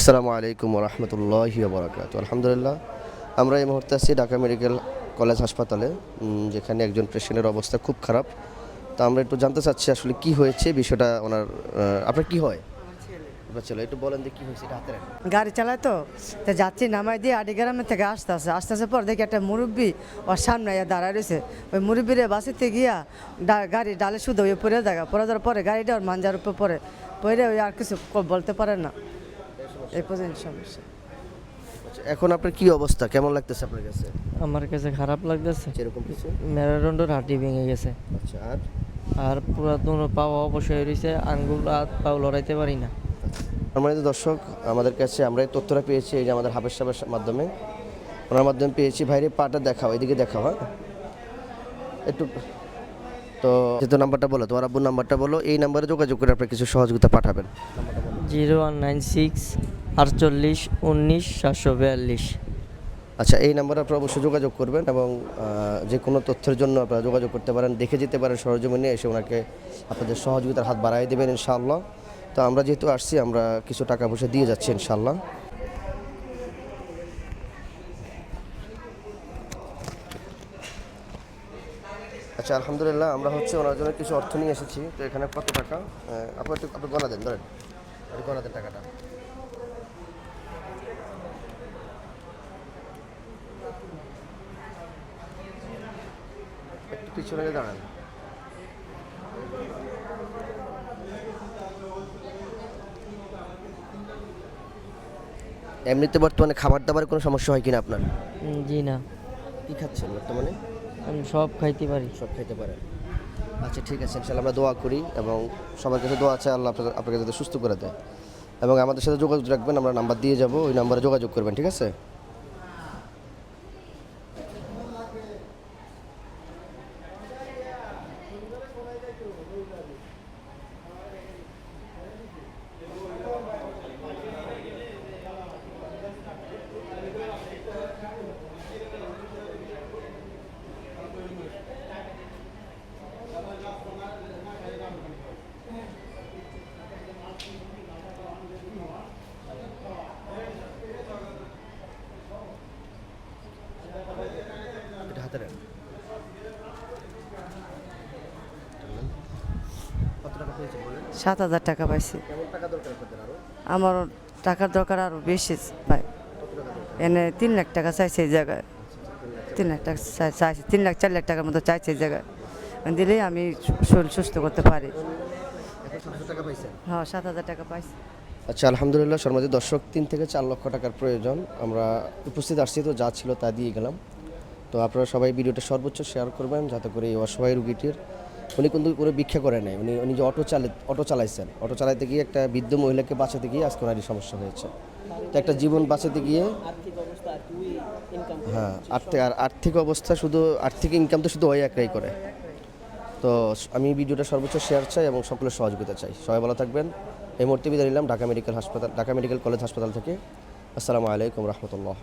আসসালামু আলাইকুম রহমতুল্লাহ বরাকাত আলহামদুলিল্লাহ, আমরা এই মুহূর্তে আছি ঢাকা মেডিকেল কলেজ হাসপাতালে যেখানে একজন পেশেন্টের অবস্থা খুব খারাপ। তা আমরা একটু জানতে চাচ্ছি আসলে কি হয়েছে, বিষয়টা ওনার আপনার কি হয়? একটু বলেন যে হয়েছে গাড়ি চালায় তো তো যাচ্ছি নামাই দিয়ে আডি গ্রামের থেকে আসতে আসে আসতে আসে পর দেখি একটা মুরব্বী ওর সামনে দাঁড়ায় রয়েছে। ওই মুরব্বীরে বাসিতে গিয়া গাড়ি ডালে শুধু ওই পরে দেখা পরে যাওয়ার পরে গাড়িটা ওর মাঞ্জার উপর পরে পরে ওই আর কিছু বলতে পারে না। এই পর্যন্ত সমস্যা। আচ্ছা, এখন আপনার কি অবস্থা? কেমন লাগতেছে আপনার কাছে? আমার কাছে খারাপ লাগতেছে। সেরকম কিছু? মেরুদণ্ডর হাঁটি ভেঙে গেছে। আচ্ছা আর? আর পুরাতন পাওয়া অবশ্যই রয়েছে আঙ্গুল হাত পাও লড়াইতে পারি না। আমাদের দর্শক আমাদের কাছে আমরা এই তথ্যটা পেয়েছি এই যে আমাদের হাবের সাহেবের মাধ্যমে। ওনার মাধ্যমে পেয়েছি ভাইরে পাটা দেখাও এদিকে দেখাও হ্যাঁ? একটু তো যেহেতু নাম্বারটা বলো তোমার আব্বুর নাম্বারটা বলো এই নাম্বারে যোগাযোগ করে আপনার কিছু সহযোগিতা পাঠাবেন। জিরো ওয়ান নাইন সিক্স আটচল্লিশ উনিশ সাতশো বিয়াল্লিশ। আচ্ছা এই নাম্বারে আপনারা অবশ্যই যোগাযোগ করবেন এবং যে কোনো তথ্যের জন্য আপনারা যোগাযোগ করতে পারেন দেখে যেতে পারেন সরজমিনে এসে ওনাকে আপনাদের সহযোগিতার হাত বাড়াই দেবেন ইনশাআল্লাহ। তো আমরা যেহেতু আসছি আমরা কিছু টাকা পয়সা দিয়ে যাচ্ছি ইনশাআল্লাহ। আচ্ছা আলহামদুলিল্লাহ আমরা হচ্ছে ওনার জন্য কিছু অর্থ নিয়ে এসেছি। তো এখানে কত টাকা? আহ, আপনি একটু আপনি গণা দেন ধরেন। একটু গণা দেন টাকাটা। পিছনে দাঁড়ান। এমনিতে বর্তমানে খাবার দাবারের কোনো সমস্যা হয় কিনা আপনার? জি না। কি খাচ্ছেন বর্তমানে? আমি সব খাইতে পারি। সব খাইতে পারেন। আচ্ছা ঠিক আছে ইনশাল্লাহ আমরা দোয়া করি এবং সবার কাছে দোয়া আছে আল্লাহ আপনাকে আপনাকে যাতে সুস্থ করে দেয়। এবং আমাদের সাথে যোগাযোগ রাখবেন, আমরা নাম্বার দিয়ে যাব, ওই নাম্বারে যোগাযোগ করবেন, ঠিক আছে? হাতে বলেন? সাত হাজার টাকা পাইছি। আমার টাকার দরকার আরও বেশি ভাই। এনে তিন লাখ টাকা চাইছে এই জায়গায়। তিন লাখ টাকা চাই- চাইছে তিন লাখ চার লাখ টাকার মতো চাইছে এই জায়গায়। দিলেই আমি শরীর সুস্থ করতে পারি। হ্যাঁ সাত হাজার টাকা পাইছি। আচ্ছা আলহামদুলিল্লাহ শর্মাজি দর্শক তিন থেকে চার লক্ষ টাকার প্রয়োজন। আমরা উপস্থিত আসছি তো যা ছিল তা দিয়ে গেলাম। তো আপনারা সবাই ভিডিওটা সর্বোচ্চ শেয়ার করবেন যাতে করে এই অসহায় রুগীটির উনি কিন্তু কোনো ভিক্ষা করে নাই। উনি উনি যে অটো চালে, অটো চালাইছেন। অটো চালাইতে গিয়ে একটা বৃদ্ধ মহিলাকে বাঁচাতে গিয়ে আজকে ওনারই সমস্যা হয়েছে। তো একটা জীবন বাঁচাতে গিয়ে হ্যাঁ আর্থিক, আর আর্থিক অবস্থা শুধু, আর্থিক ইনকাম তো শুধু ওই একটাই করে। তো আমি ভিডিওটা সর্বোচ্চ শেয়ার চাই এবং সকলের সহযোগিতা চাই। সবাই ভালো থাকবেন। এই মুহূর্তে বিদায় নিলাম ঢাকা মেডিকেল হাসপাতাল, ঢাকা মেডিকেল কলেজ হাসপাতাল থেকে। আসসালামু আলাইকুম রহমতুল্লাহ।